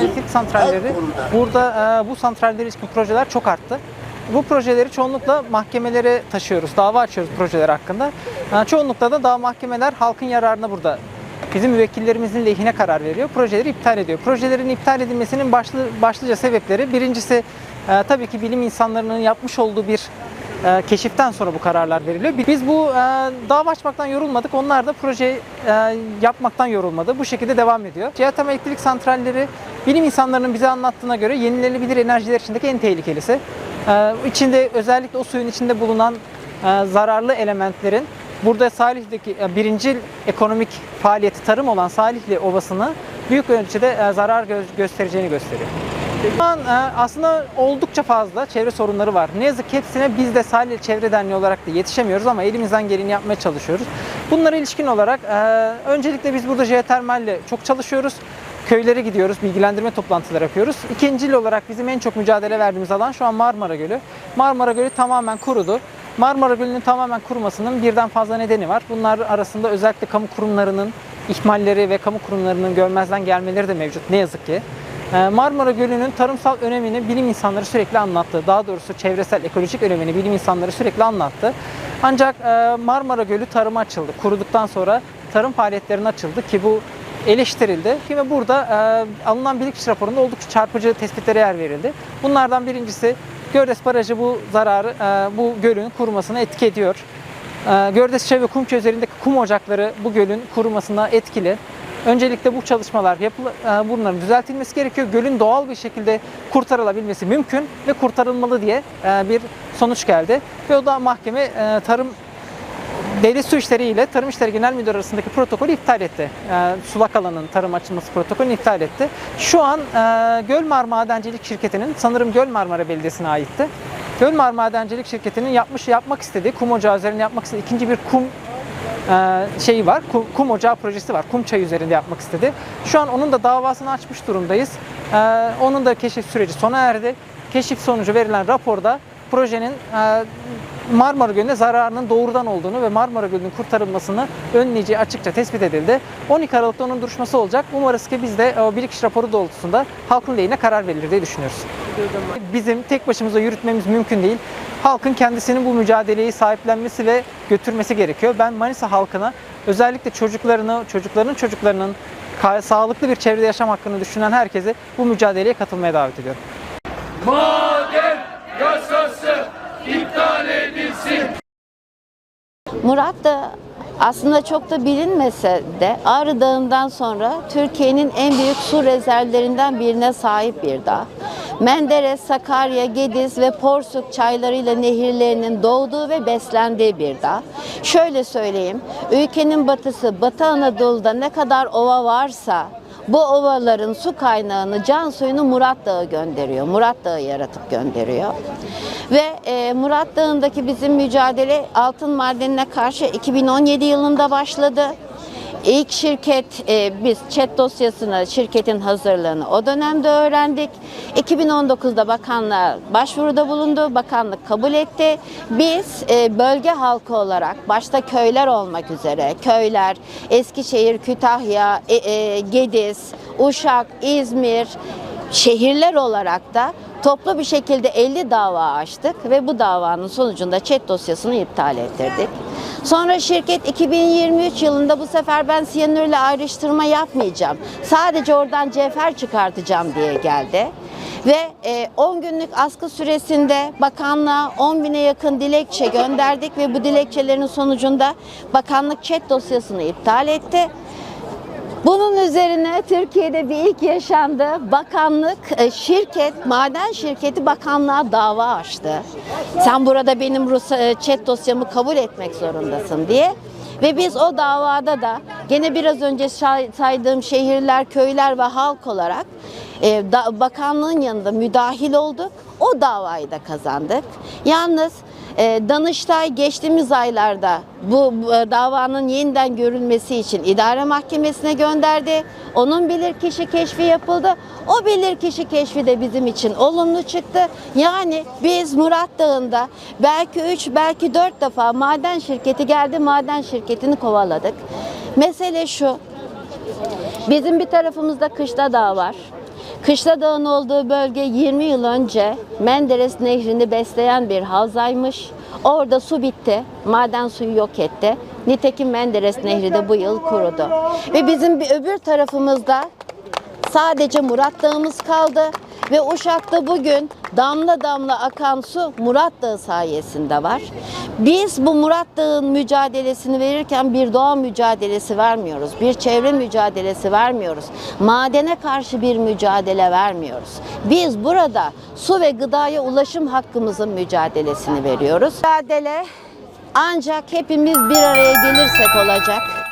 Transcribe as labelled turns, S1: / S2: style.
S1: Elektrik santralleri burada e, bu santraller ilişkin projeler çok arttı. Bu projeleri çoğunlukla mahkemelere taşıyoruz. Dava açıyoruz projeler hakkında. E, çoğunlukla da daha mahkemeler halkın yararına burada bizim müvekkillerimizin lehine karar veriyor. Projeleri iptal ediyor. Projelerin iptal edilmesinin başlı, başlıca sebepleri birincisi e, tabii ki bilim insanlarının yapmış olduğu bir e, keşiften sonra bu kararlar veriliyor. Biz bu e, dava açmaktan yorulmadık. Onlar da proje e, yapmaktan yorulmadı. Bu şekilde devam ediyor. Jeotermal elektrik santralleri bilim insanlarının bize anlattığına göre yenilenebilir enerjiler içindeki en tehlikelisi. E, içinde özellikle o suyun içinde bulunan e, zararlı elementlerin burada Salihli'deki e, birincil ekonomik faaliyeti tarım olan Salihli Ovası'nı büyük ölçüde e, zarar gö- göstereceğini gösteriyor. Şu an e, aslında oldukça fazla çevre sorunları var. Ne yazık ki hepsine biz de Salih Çevre Derneği olarak da yetişemiyoruz ama elimizden geleni yapmaya çalışıyoruz. Bunlara ilişkin olarak e, öncelikle biz burada jeotermalle çok çalışıyoruz. Köylere gidiyoruz, bilgilendirme toplantıları yapıyoruz. İkincil olarak bizim en çok mücadele verdiğimiz alan şu an Marmara Gölü. Marmara Gölü tamamen kurudu. Marmara Gölü'nün tamamen kurumasının birden fazla nedeni var. Bunlar arasında özellikle kamu kurumlarının ihmalleri ve kamu kurumlarının görmezden gelmeleri de mevcut ne yazık ki. Ee, Marmara Gölü'nün tarımsal önemini bilim insanları sürekli anlattı. Daha doğrusu çevresel, ekolojik önemini bilim insanları sürekli anlattı. Ancak e, Marmara Gölü tarıma açıldı. Kuruduktan sonra tarım faaliyetlerine açıldı ki bu eleştirildi. Ve burada e, alınan bilirkişi raporunda oldukça çarpıcı tespitlere yer verildi. Bunlardan birincisi Gördes Barajı bu zararı, e, bu gölün kurumasına etki ediyor. E, Gördes ve Kumçu üzerindeki kum ocakları bu gölün kurumasına etkili. Öncelikle bu çalışmalar yapılı, e, bunların düzeltilmesi gerekiyor. Gölün doğal bir şekilde kurtarılabilmesi mümkün ve kurtarılmalı diye e, bir sonuç geldi. Ve o da mahkeme e, tarım Devlet Su İşleri ile Tarım İşleri Genel Müdürü arasındaki protokolü iptal etti. E, sulak alanın tarım açılması protokolünü iptal etti. Şu an e, Gölmar Madencilik Şirketi'nin sanırım Göl Marmara Belediyesi'ne aitti. Gölmar Madencilik Şirketi'nin yapmış yapmak istediği kum ocağı üzerinde yapmak istediği ikinci bir kum şeyi var. Kum, kum ocağı projesi var. Kum çayı üzerinde yapmak istedi. Şu an onun da davasını açmış durumdayız. E, onun da keşif süreci sona erdi. Keşif sonucu verilen raporda projenin e, Marmara Gölü'ne zararının doğrudan olduğunu ve Marmara Gölü'nün kurtarılmasını önleyeceği açıkça tespit edildi. 12 Aralık'ta onun duruşması olacak. Umarız ki biz de o bilirkişi raporu doğrultusunda halkın lehine karar verilir diye düşünüyoruz. Bizim tek başımıza yürütmemiz mümkün değil. Halkın kendisinin bu mücadeleyi sahiplenmesi ve götürmesi gerekiyor. Ben Manisa halkına özellikle çocuklarını, çocuklarının çocuklarının sağlıklı bir çevrede yaşam hakkını düşünen herkese bu mücadeleye katılmaya davet ediyorum.
S2: Maden yasası iptal edilsin.
S3: Murat da aslında çok da bilinmese de Ağrı Dağı'ndan sonra Türkiye'nin en büyük su rezervlerinden birine sahip bir dağ. Menderes, Sakarya, Gediz ve Porsuk çaylarıyla nehirlerinin doğduğu ve beslendiği bir dağ. Şöyle söyleyeyim, ülkenin batısı, Batı Anadolu'da ne kadar ova varsa bu ovaların su kaynağını, can suyunu Murat Dağı gönderiyor. Murat Dağı yaratıp gönderiyor. Ve e, Murat Dağı'ndaki bizim mücadele altın madenine karşı 2017 yılında başladı. İlk şirket, e, biz chat dosyasını, şirketin hazırlığını o dönemde öğrendik. 2019'da bakanlığa başvuruda bulundu, bakanlık kabul etti. Biz e, bölge halkı olarak, başta köyler olmak üzere, köyler, Eskişehir, Kütahya, e, e, Gediz, Uşak, İzmir, şehirler olarak da toplu bir şekilde 50 dava açtık ve bu davanın sonucunda chat dosyasını iptal ettirdik. Sonra şirket 2023 yılında bu sefer ben siyanürle ayrıştırma yapmayacağım. Sadece oradan cevher çıkartacağım diye geldi. Ve e, 10 günlük askı süresinde bakanlığa 10 bine yakın dilekçe gönderdik ve bu dilekçelerin sonucunda bakanlık chat dosyasını iptal etti. Bunun üzerine Türkiye'de bir ilk yaşandı. Bakanlık, e, şirket, maden şirketi bakanlığa dava açtı. Sen burada benim Rus e, chat dosyamı kabul etmek zorundasın diye. Ve biz o davada da gene biraz önce say- saydığım şehirler, köyler ve halk olarak e, bakanlığın yanında müdahil olduk. O davayı da kazandık. Yalnız Danıştay geçtiğimiz aylarda bu, bu, e, davanın yeniden görülmesi için idare mahkemesine gönderdi. Onun bilirkişi keşfi yapıldı. O bilirkişi keşfi de bizim için olumlu çıktı. Yani biz Murat Dağı'nda belki 3 belki 4 defa maden şirketi geldi maden şirketini kovaladık. Mesele şu. Bizim bir tarafımızda Kışla Dağ var. Kışla Dağ'ın olduğu bölge 20 yıl önce Menderes Nehri'ni besleyen bir havzaymış. Orada su bitti, maden suyu yok etti. Nitekim Menderes Nehri de bu yıl kurudu. Ve bizim bir öbür tarafımızda Sadece Murat Dağımız kaldı ve Uşak'ta bugün damla damla akan su Murat Dağı sayesinde var. Biz bu Murat Dağı'nın mücadelesini verirken bir doğa mücadelesi vermiyoruz. Bir çevre mücadelesi vermiyoruz. Madene karşı bir mücadele vermiyoruz. Biz burada su ve gıdaya ulaşım hakkımızın mücadelesini veriyoruz. Mücadele ancak hepimiz bir araya gelirsek olacak.